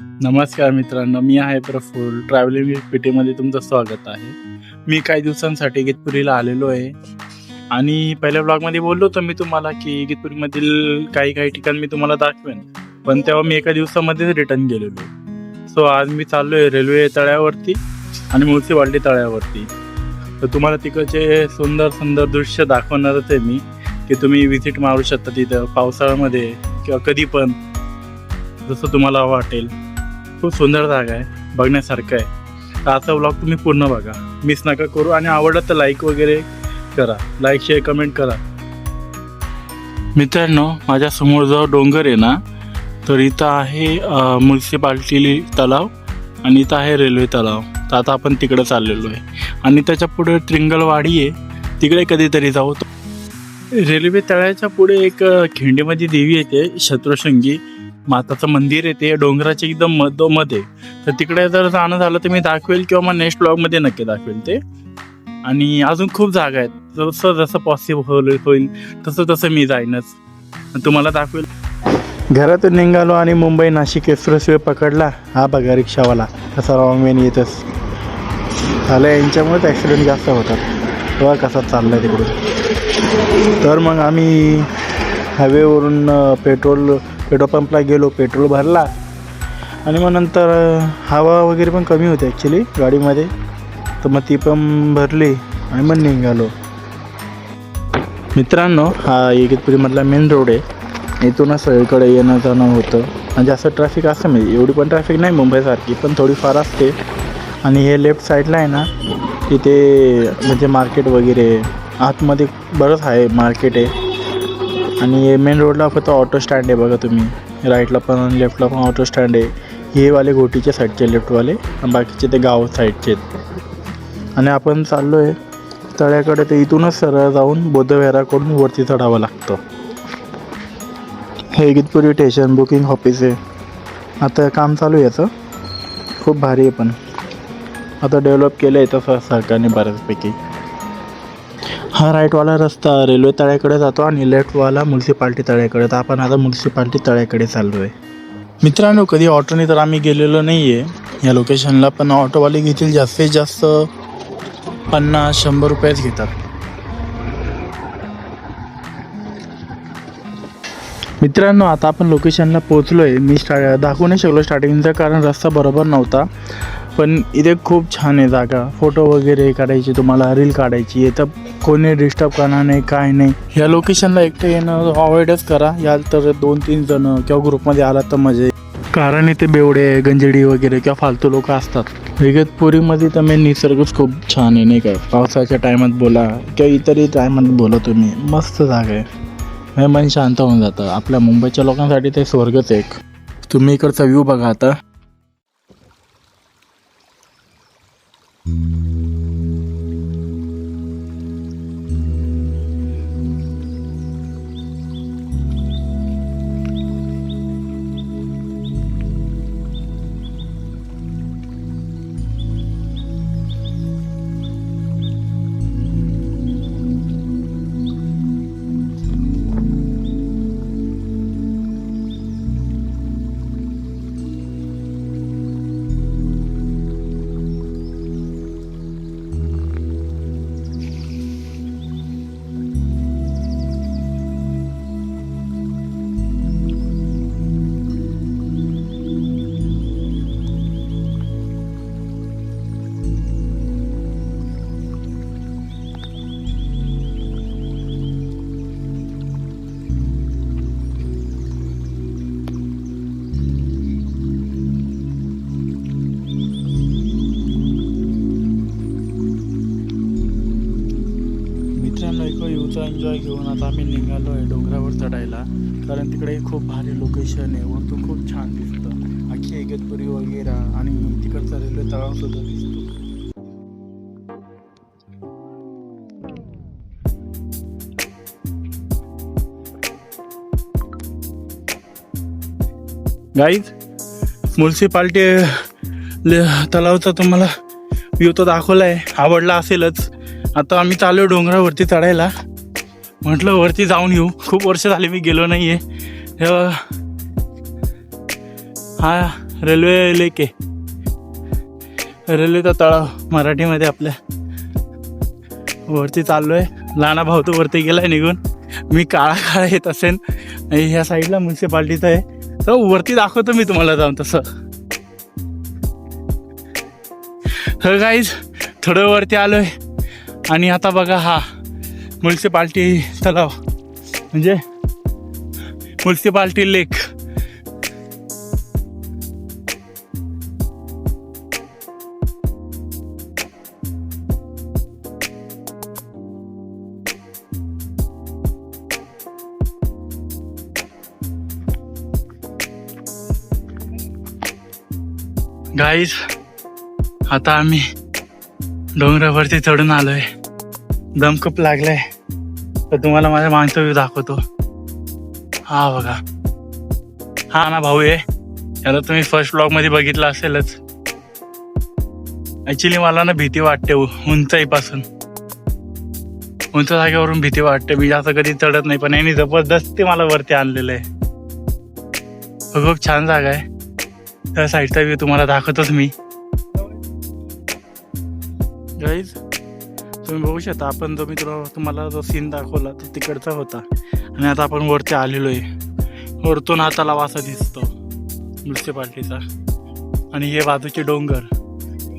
नमस्कार मित्रांनो मी आहे प्रफुल ट्रॅव्हलिंग विथ पेटीमध्ये तुमचं स्वागत आहे. मी काही दिवसांसाठी गीतपुरीला आलेलो आहे. आणि पहिल्या ब्लॉगमध्ये बोललो होतो मी तुम्हाला की गीतपुरीमधील काही काही ठिकाण मी तुम्हाला दाखवेन. पण तेव्हा मी एका दिवसामध्येच रिटर्न गेलेलो. सो आज मी चाललो आहे रेल्वे तळ्यावरती आणि मुळशीवाडी तळ्यावरती. तर तुम्हाला तिकडचे सुंदर सुंदर दृश्य दाखवणारच आहे मी की तुम्ही व्हिजिट मारू शकता तिथं पावसाळ्यामध्ये किंवा कधी पण जसं तुम्हाला वाटेल. खूप सुंदर जागा आहे बघण्यासारखं आहे. तर आजचा ब्लॉग तुम्ही पूर्ण बघा. मिस नका करू आणि आवडलं तर लाईक वगैरे करा. लाईक शेअर कमेंट करा. मित्रांनो माझ्यासमोर जो डोंगर आहे ना तर इथं आहे म्युन्सिपाल्टी तलाव आणि इथं आहे रेल्वे तलाव. तर आता आपण तिकडं चाललेलो आहे. आणि त्याच्या पुढे ट्रिंगलवाडी आहे. तिकडे कधीतरी जाऊ. रेल्वे तळ्याच्या पुढे एक खिंडीमध्ये देवी येते शत्रुशृंगी. माताचं मंदिर आहे ते डोंगराच्या एकदम मधोमध्ये तर तिकडे जर जाणं झालं तर मी दाखवेल किंवा मग नेक्स्ट ब्लॉगमध्ये नक्की दाखवेल ते. आणि अजून खूप जागा आहेत. जसं जसं पॉसिबल होईल तसं तसं मी जाईनच. तुम्हाला दाखवेल. घरातून निघालो आणि मुंबई नाशिक एक्सप्रेस वे पकडला. हा बघा रिक्षावाला. कसा रॉंग वेन येतच झालं यांच्यामुळेच ॲक्सिडेंट जास्त होतात. तेव्हा कसा चाललाय तिकडून. तर मग आम्ही हायवेवरून पेट्रोल पेट्रोल पंपला गेलो पेट्रोल भरला. आणि मग नंतर हवा वगैरे पण कमी होती ॲक्च्युली गाडीमध्ये. तर मग ती पण भरली आणि मग निघालो. मित्रांनो हा इगतपुरीमधला मेन रोड आहे. इथूनच सगळीकडे येणं जाणं होतं. आणि जास्त ट्रॅफिक असतं म्हणजे एवढी पण ट्रॅफिक नाही मुंबईसारखी पण थोडीफार असते. आणि हे लेफ्ट साईडला आहे ना तिथे म्हणजे मार्केट वगैरे आतमध्ये बरंच आहे मार्केट आहे. आणि मेन रोडला फक्त ऑटो स्टँड आहे बघा तुम्ही. राईटला पण आणि लेफ्टला पण ऑटो स्टँड आहे. हे वाले घोटीच्या साईडचे लेफ्टवाले आणि बाकीचे ते गाव साईडचे आहेत. आणि आपण चाललो आहे तळ्याकडे ते इथूनच सरळ जाऊन बोधविहाराकडून वरती चढावं लागतं. हे इगतपुरी स्टेशन बुकिंग ऑफिस आहे. आता काम चालू आहे याचं. खूप भारी आहे पण. आता डेव्हलप केलं आहे तसं सरकारने बऱ्याचपैकी. हा राईटवाला रस्ता रेल्वे तळ्याकडे जातो आणि लेफ्टवाला म्युन्सिपाल्टी तळ्याकडे. तर आपण आता म्युन्सिपाल्टी तळ्याकडे चाललो आहे मित्रांनो कधी ऑटोने तर आम्ही गेलेलो नाही आहे या लोकेशनला पण ऑटोवाले घेतील जास्तीत जास्त पन्नास शंभर रुपयेच घेतात. मित्रांनो आता आपण लोकेशनला पोहोचलो आहे मी स्टा दाखवू नाही शकलो स्टार्टिंगचा कारण रस्ता बरोबर नव्हता. पण इथे खूप छान आहे जागा. फोटो वगैरे काढायची तुम्हाला रील काढायची. आहे तर कोणी डिस्टर्ब करणार नाही काय नाही. या लोकेशनला एकटं येणं अवॉइडच करा. याल तर दोन तीन जण किंवा ग्रुपमध्ये आला तर मजा कारण इथे बेवडे गंजेडी वगैरे किंवा फालतू लोक असतात. विगतपुरीमध्ये तर मी निसर्गच खूप छान आहे नाही का? पावसाच्या टायमात बोला किंवा इतरही टायमात बोला तुम्ही. मस्त जागा आहे. हे मन शांत होऊन जातं आपल्या मुंबईच्या लोकांसाठी ते स्वर्गच एक. तुम्ही इकडचा व्ह्यू बघा आता. मित्रांनो एन्जॉय घेऊन आता आम्ही निघालो आहे डोंगरावर चढायला. कारण तिकडे खूप भारी लोकेशन आहे. वरतून खूप छान दिसतं. आखी इगतपुरी वगैरे आणि तिकडचा रेल्वे तळावसुद्धा दिसतो. गाईज म्युन्सिपाल्टी तलावचा तुम्हाला व्ह्यू तो दाखवला आहे आवडला असेलच. आता आम्ही चालू डोंगरावरती चढायला. म्हटलं वरती जाऊन येऊ. खूप वर्ष झाली मी गेलो नाही आहे हा रेल्वे लेके रेल्वेचा तळाव मराठीमध्ये आपल्या. वरती चाललोय. लहाना भाऊ तो वरती गेलाय निघून. मी काळा काळा येत असेल ह्या साईडला म्युन्सिपाल्टीचं आहे. तर वरती दाखवतो मी तुम्हाला जाऊन तसं. तर काहीच थोडं वरती आलो आहे आणि आता बघा हा. म्युन्सिपाल्टी तलाव म्हणजे म्युन्सिपाल्टी लेक. गाईज आता आम्ही डोंगरावरती चढून आलोय. दमकप लागलाय. तर तुम्हाला माझ्या मागचा व्ह्यू दाखवतो. हा बघा. हा ना भाऊ आहे याला तुम्ही फर्स्ट ब्लॉगमध्ये बघितलं असेलच. ऍक्च्युली मला ना भीती वाटते उंचाईपासून. उंच जागेवरून भीती वाटते. मी जास्त कधी चढत नाही पण यांनी जबरदस्ती मला वरती आणलेलं आहे. खूप छान जागा आहे. त्या साईडचा व्ह्यू तुम्हाला दाखवतोच मी. गाईज तुम्ही बघू शकता आपण जो मी तुला तुम्हाला जो सीन दाखवला तो तिकडचा होता. आणि आता आपण वरती आलेलो आहे वरतून हा तलाव असा दिसतो म्युन्सिपाल्टीचा. आणि हे बाजूचे डोंगर.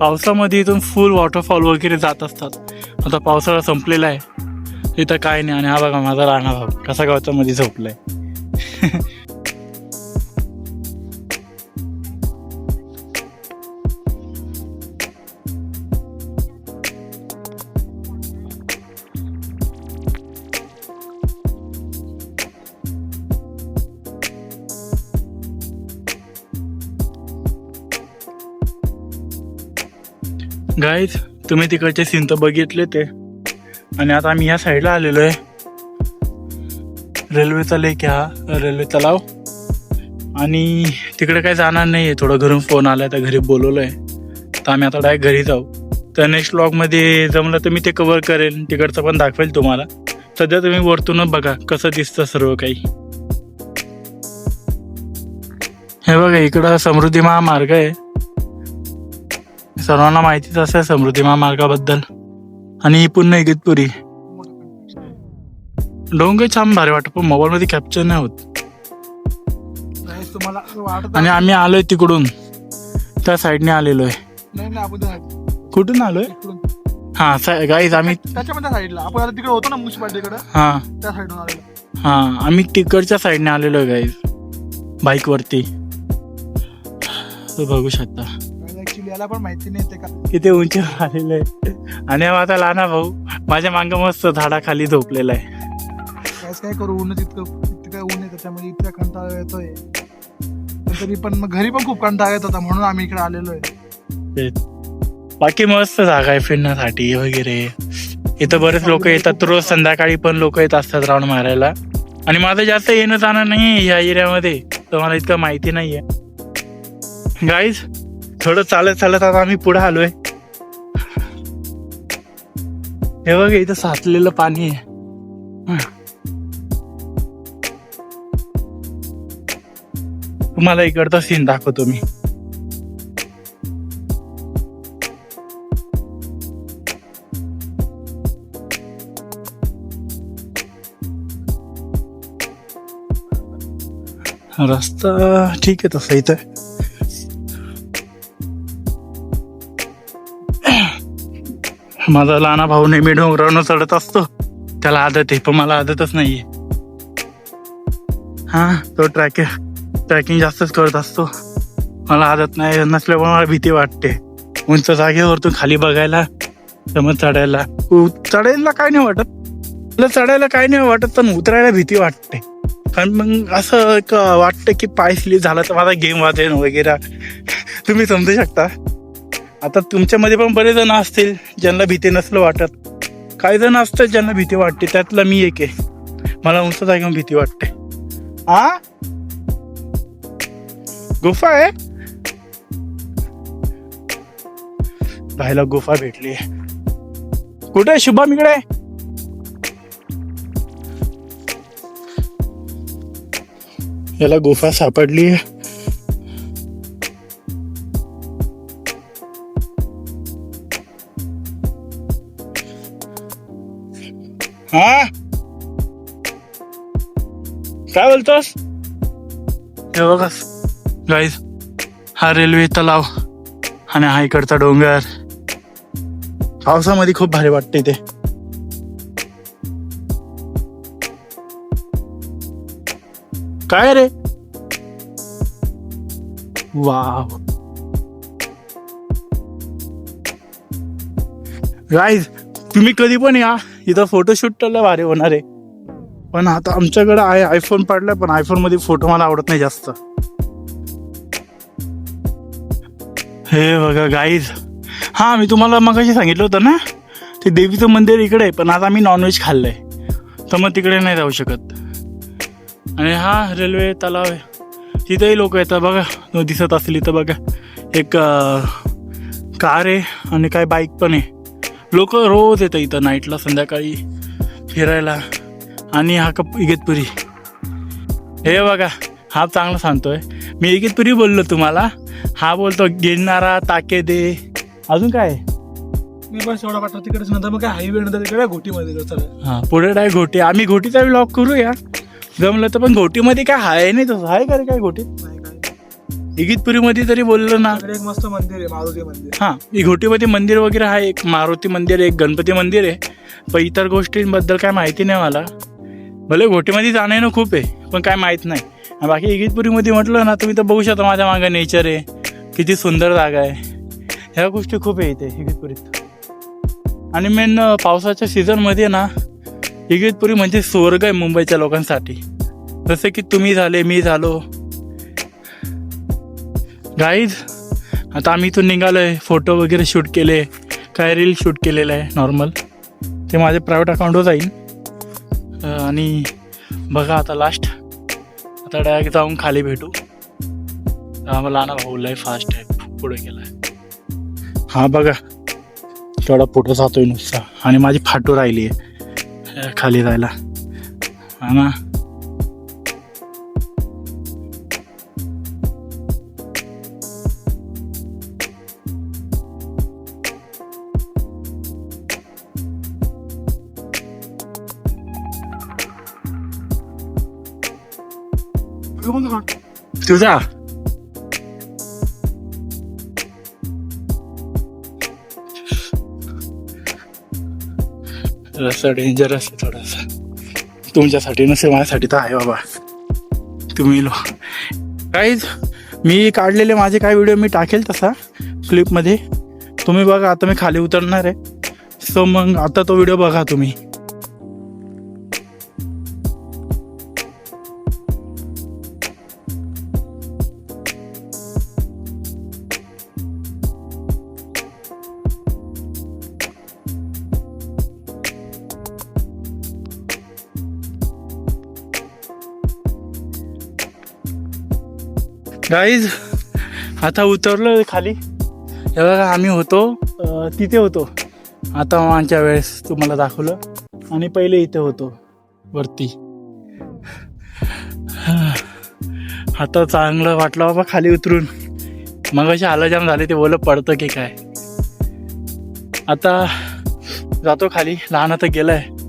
पावसामध्ये इथून फुल वॉटरफॉल वगैरे जात असतात. आता पावसाळा संपलेला आहे. इथं काय नाही आणि हा बघा माझा राणा भाऊ कसा गावच्या मध्ये झोपलाय. गाईज तुम्ही तिकडचे सीन तर बघितले ते. आणि आता आम्ही ह्या साईडला आलेलो आहे रेल्वेचा लेक आहे हा. रेल्वे तलाव. आणि तिकडे काही जाणार नाही आहे थोडं घरून फोन आलाय तर घरी बोलवलं आहे तर आम्ही आता डायरेक्ट घरी जाऊ. तर नेक्स्ट ब्लॉगमध्ये जमलं तर मी ते कवर करेन. तिकडचं पण दाखवेल तुम्हाला. सध्या तुम्ही वरतूनच बघा कसं दिसतं सर्व काही. हे बघा इकडं समृद्धी महामार्ग आहे. सर्वांना माहितीच असेल समृद्धी महामार्गाबद्दल. आणि ही पुन्हा इगतपुरी डोंगर छान भारी वाटत पण मोबाईल मध्ये कॅप्चर नाही होत आणि आम्ही आलोय तिकडून. त्या साईडने आलेलो आहे. कुठून आलोय. हा गाईज आम्ही हा. हा आम्ही तिकडच्या साईडने आलेलो आहे गाईज बाईक वरती. तो बघू शकता. याला पण माहिती नाही ते का. किती उंच आलेलं आहे. आणि हा माझा लहाना भाऊ. माझ्या मांग मस्त झाडाखाली झोपलेला आहे. काहीच काय करू ऊनच इतकं इतकं काय ऊन आहे त्याच्यामध्ये इतका कंटाळा येतोय. पण तरी पण मग घरी पण खूप कंटाळा येत होता म्हणून आम्ही इकडे आलेलो आहे. ते बाकी मस्त जागा आहे फिरण्यासाठी वगैरे. इथं बरेच लोक येतात रोज संध्याकाळी पण लोक येत असतात राऊंड मारायला. आणि माझं जास्त येणं जाणं नाही या एरियामध्ये. तर मला इतकं माहिती नाहीये. गाईज थोडं चालत चालत आता आम्ही पुढे आलोय. हे बघ इथं साचलेलं पाणी आहे. तुम्हाला इकडचा सीन दाखवतो मी. रस्ता ठीक आहे तसं इथं. माझा लहाना भाऊ नेहमी डोंगरावनं चढत असतो. त्याला आदत आहे पण मला आदतच नाहीये. हा तो ट्रॅक ट्रॅकिंग जास्तच करत असतो. मला आदत नाही नसल्यामुळे मला भीती वाटते. उंच जागेवरतून खाली बघायला तर मग चढायला. उ- चढायला काय नाही वाटत. मला चढायला काय नाही वाटत पण उतरायला भीती वाटते. कारण मग असं एक वाटतं की पाय स्लिप झाला तर माझा गेम वाजेन वगैरे. तुम्ही समजू शकता? आता तुमच्यामध्ये पण बरेच जण असतील ज्यांना भीती नसलं वाटत. काही जण असतात ज्यांना भीती वाटते त्यातला मी एक आहे. मला उंच जागेवर भीती वाटते. आ? गुफा आहे? राहायला गुफा भेटली कुठे आहे शुभम इकडे? याला गुफा सापडली हा? काय बोलतोस? हे बघा गाईज हा रेल्वे तलाव आणि हा इकडचा डोंगर. पावसामध्ये खूप भारी वाटते इथे काय रे? वाव. गाईज तुम्ही कधी पण या. इथं फोटोशूट तर भारी होणार आहे. पण आता आमच्याकडं आहे आयफोन पडलाय पण आयफोनमध्ये फोटो मला आवडत नाही जास्त. हे बघा गाईज हां मी तुम्हाला मगाशी सांगितलं होतं ना ते देवीचं मंदिर इकडे आहे पण आज आम्ही नॉनव्हेज खाल्लं आहे तर मग तिकडे नाही जाऊ शकत. आणि हा रेल्वे तलाव आहे. तिथेही लोक येतात बघा दिसत असली तर बघा. एक कार आहे आणि काय बाईक पण आहे. लोक रोज येतं इथं नाईटला संध्याकाळी फिरायला. आणि हा कप इगतपुरी. हे बघा हा चांगला सांगतोय. मी इगतपुरी बोललो तुम्हाला. हा बोलतो गिरणारा ताके दे. अजून काय? मी बस एवढा पाठवतो तिकडेच नंतर मग काय हायवे नंतर तिकडे घोटीमध्ये चला. हा पुढे काय घोटी. आम्ही घोटीचा ब्लॉग करूया. जमलं तर पण घोटीमध्ये काय आहे नाही तसं. आहे का रे काय घोटीत इगतपुरीमध्ये तरी बोललो ना. एक मस्त मंदिर आहे मारुती मंदिर. हां घोटीमध्ये मंदिर वगैरे आहे एक मारुती मंदिर आहे एक गणपती मंदिर आहे. पण इतर गोष्टींबद्दल काय माहिती नाही मला. भले घोटीमध्ये जाणं येणं खूप आहे पण काय माहीत नाही. बाकी इगतपुरीमध्ये म्हटलं ना तुम्ही तर बघू शकता माझ्या मागं नेचर आहे किती सुंदर जागा आहे. ह्या गोष्टी खूप आहे इथे इगतपुरीत. आणि मेन पावसाच्या सीझनमध्ये ना इगतपुरी म्हणजे स्वर्ग आहे मुंबईच्या लोकांसाठी. जसे की तुम्ही झाले मी झालो गाईज आता आम्ही इथून आहे फोटो वगैरे शूट केले. काय रील शूट केलेलं आहे नॉर्मल ते माझे प्रायव्हेट अकाउंटवर जाईल. आणि बघा आता लास्ट आता डायरेक्ट जाऊन खाली भेटू. आम्हाला लहान भाऊ लय फास्ट आहे. पुढे आहे हां बघा. तेवढा फोटो जातोय नुसता. आणि माझी फाटू राहिली आहे. खाली जायला. हा ना? तुझा. रस्ता डेंजर आहे थोडासा. तुमच्यासाठी नसेल माझ्यासाठी तर आहे बाबा. तुम्ही लो. काहीच मी काढलेले माझे काय व्हिडिओ मी टाकेल तसा क्लिपमध्ये तुम्ही बघा आता मी खाली उतरणार आहे. सो मग आता तो व्हिडिओ बघा तुम्ही. गाईज आता उतरलो खाली. हे बघा आम्ही होतो. तिथे होतो. आता आमच्या वेळेस तुम्हाला दाखवलं. आणि पहिले इथे होतो वरती. आता चांगलं वाटलं बाबा खाली उतरून. मग असे आलं झाले ते बोल पडतं की काय. आता जातो खाली. लहान आता गेलाय. आहे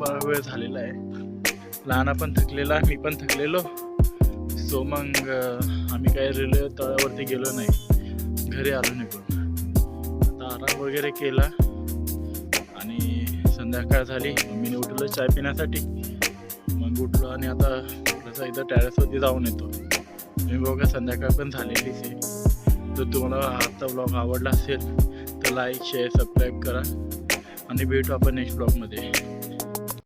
वेळ झालेला आहे. लहाना पण थकलेला मी पण थकलेलो. सो मग आम्ही काय रेल्वे तळावरती गेलो नाही. घरी आलो निघून आता आराम वगैरे केला. आणि संध्याकाळ झाली. मम्मीने उठलो चाय पिण्यासाठी. मग उठलो आणि आता कसं इथं टॅरेसवरती जाऊन येतो. तुम्ही बघा संध्याकाळ पण झालेलीच आहे. जर तुम्हाला आजचा ब्लॉग आवडला असेल तर लाईक शेअर सबस्क्राईब करा. आणि भेटू आपण नेक्स्ट ब्लॉगमध्ये